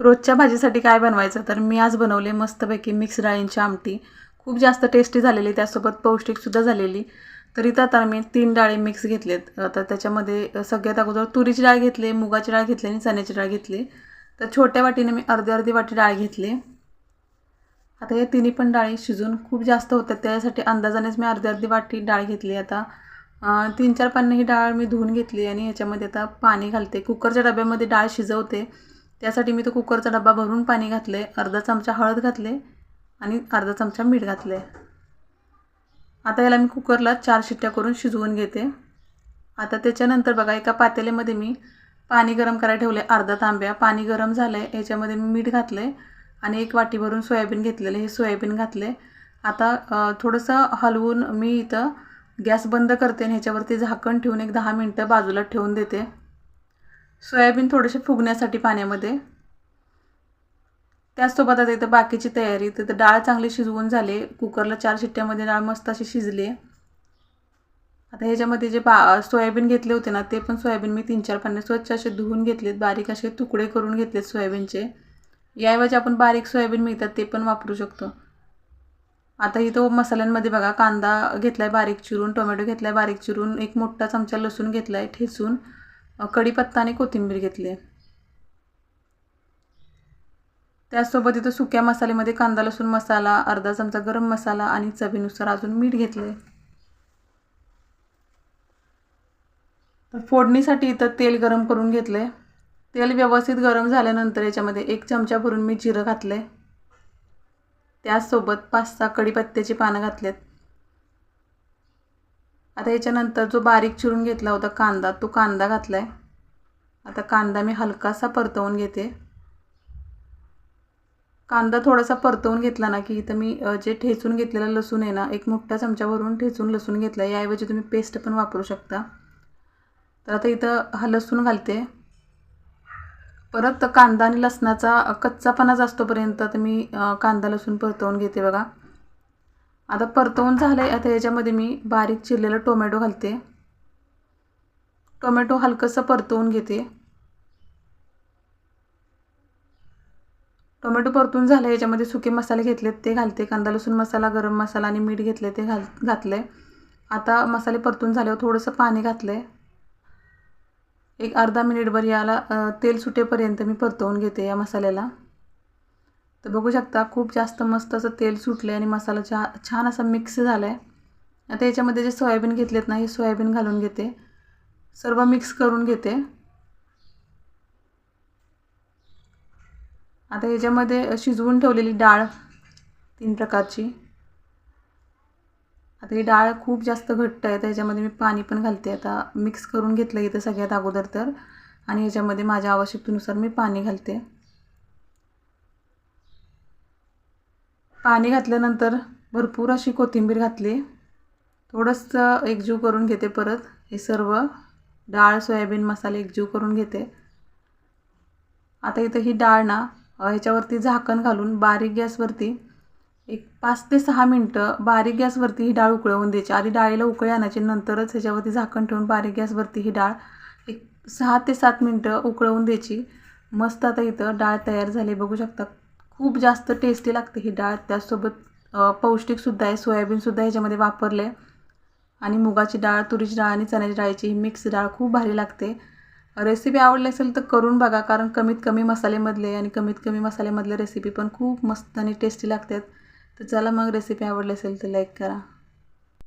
रोजच्या भाजीसाठी काय बनवायचं? तर मी आज बनवले मस्तपैकी मिक्स डाळींची आमटी. खूप जास्त टेस्टी झालेली त्यासोबत पौष्टिकसुद्धा झालेली. तर इथं आता मी तीन डाळी मिक्स घेतलेत. तर त्याच्यामध्ये सगळ्यात अगोदर तुरीची डाळ घेतली मुगाची डाळ घेतली आणि चण्याची डाळ घेतली. तर छोट्या वाटीने मी अर्धी अर्धी वाटी डाळ घेतली. आता या तिन्ही पण डाळी शिजून खूप जास्त होतात. त्यासाठी अंदाजानेच मी अर्धी अर्धी वाटी डाळ घेतली. आता तीन चार पानं ही डाळ मी धुवून घेतली आणि ह्याच्यामध्ये आता पाणी घालते. कुकरच्या डब्यामध्ये डाळ शिजवते. त्यासाठी मी तो कुकरचा डबा भरून पाणी घातले अर्धा चमचा हळद घातले आणि अर्धा चमचा मीठ घातले आता याला मी कुकरला चार शिट्ट्या करून शिजवून घेते. आता त्याच्यानंतर बघा एका पातेल्यामध्ये मी पाणी गरम करायला ठेवले अर्धा तांब्या. पाणी गरम झालं आहे याच्यामध्ये मी मीठ घातले आणि एक वाटी भरून सोयाबीन घेतलेलं हे सोयाबीन घातले आता थोडंसं हलवून मी इथं गॅस बंद करते आणि ह्याच्यावरती झाकण ठेवून एक दहा मिनटं बाजूला ठेवून देते. सोयाबीन थोडेसे फुगण्यासाठी पाण्यामध्ये. त्याचसोबत आता इथं बाकीची तयारी तर डाळ चांगली शिजवून झाली. कुकरला चार शिट्ट्यामध्ये डाळ मस्त अशी शिजली. आता ह्याच्यामध्ये जे बा सोयाबीन घेतले होते ना ते पण सोयाबीन मी तीन चार पाण्यात स्वच्छ असे धुवून घेतलेत. बारीक असे तुकडे करून घेतलेत सोयाबीनचे. याऐवजी आपण बारीक सोयाबीन मिळतात ते पण वापरू शकतो. आता इथं मसाल्यांमध्ये बघा कांदा घेतला आहे बारीक चिरून टोमॅटो घेतला आहे बारीक चिरून एक मोठा चमचा लसूण घेतला आहे ठेचून. कढीपत्ता आणि कोथिंबीर घेतली आहे. त्याचसोबत इथं सुक्या मसाल्यामध्ये कांदा लसूण मसाला अर्धा चमचा गरम मसाला आणि चवीनुसार अजून मीठ घेतलं तर फोडणीसाठी इथं तेल गरम करून घेतलं तेल व्यवस्थित गरम झाल्यानंतर याच्यामध्ये एक चमचा भरून मी जिरं घातलं आहे त्याचसोबत पाच सहा कढीपत्त्याची पानं घातलेत आता याच्यानंतर जो बारीक चिरून घेतला होता कांदा तो कांदा घातला आहे आता कांदा मी हलकासा परतवून घेते. कांदा थोडासा परतवून घेतला ना की इथं मी जे ठेचून घेतलेलं लसूण आहे ना एक मोठा चमच्यावरून ठेचून लसूण घेतला. आहे याऐवजी तुम्ही पेस्ट पण वापरू शकता. तर आता इथं हा लसूण घालते. परत कांदा आणि लसणाचा कच्चापणा जास्तोपर्यंत तर मी कांदा लसूण परतवून घेते बघा. आता परतवून झालं आहे आता याच्यामध्ये मी बारीक चिरलेलं टोमॅटो घालते. टोमॅटो हलकंसं परतवून घेते. टोमॅटो परतून झालं याच्यामध्ये सुके मसाले घेतलेत ते घालते. कांदा लसूण मसाला गरम मसाला आणि मीठ घेतले ते घाल घातले आता मसाले परतून झाल्यावर थोडंसं पाणी घातलं आहे एक अर्धा मिनिटभर याला तेल सुटेपर्यंत मी परतवून घेते या मसाल्याला. तर बघू शकता खूप जास्त मस्त असं तेल सुटलं आणि मसाला छा छान असा मिक्स झाला आहे आता याच्यामध्ये जे सोयाबीन घेतलेत ना हे सोयाबीन घालून घेते. सर्व मिक्स करून घेते. आता याच्यामध्ये शिजवून ठेवलेली डाळ तीन प्रकारची. आता ही डाळ खूप जास्त घट्ट आहे तर ह्याच्यामध्ये मी पाणी पण घालते. आता मिक्स करून घेतलं इथं सगळ्यात अगोदर तर. आणि याच्यामध्ये माझ्या आवश्यकतेनुसार मी पाणी घालते. पाणी घातल्यानंतर भरपूर अशी कोथिंबीर घातली. थोडंसं एकजीव करून घेते परत. हे सर्व डाळ सोयाबीन मसाले एकजीव करून घेते. आता इथं ही डाळ ना ह्याच्यावरती झाकण घालून बारीक गॅसवरती एक पाच ते सहा मिनटं बारीक गॅसवरती ही डाळ उकळवून द्यायची. आधी डाळीला उकळी आणायची नंतरच ह्याच्यावरती झाकण ठेवून बारीक गॅसवरती ही डाळ एक सहा ते सात मिनटं उकळवून द्यायची. मस्त आता इथं डाळ तयार झाली. बघू शकता खूप जास्त टेस्टी लागते ही डाळ. त्याचसोबत पौष्टिकसुद्धा आहे सोयाबीनसुद्धा ह्याच्यामध्ये वापरले आणि मुगाची डाळ तुरीची डाळ आणि चण्याची डाळीची ही मिक्स डाळ खूप भारी लागते. रेसिपी आवडली असेल तर करून बघा कारण कमीत कमी मसालेमधले आणि कमीत कमी मसाल्यामधले रेसिपी पण खूप मस्त आणि टेस्टी लागतात. तर चला मग रेसिपी आवडली असेल तर लाईक करा.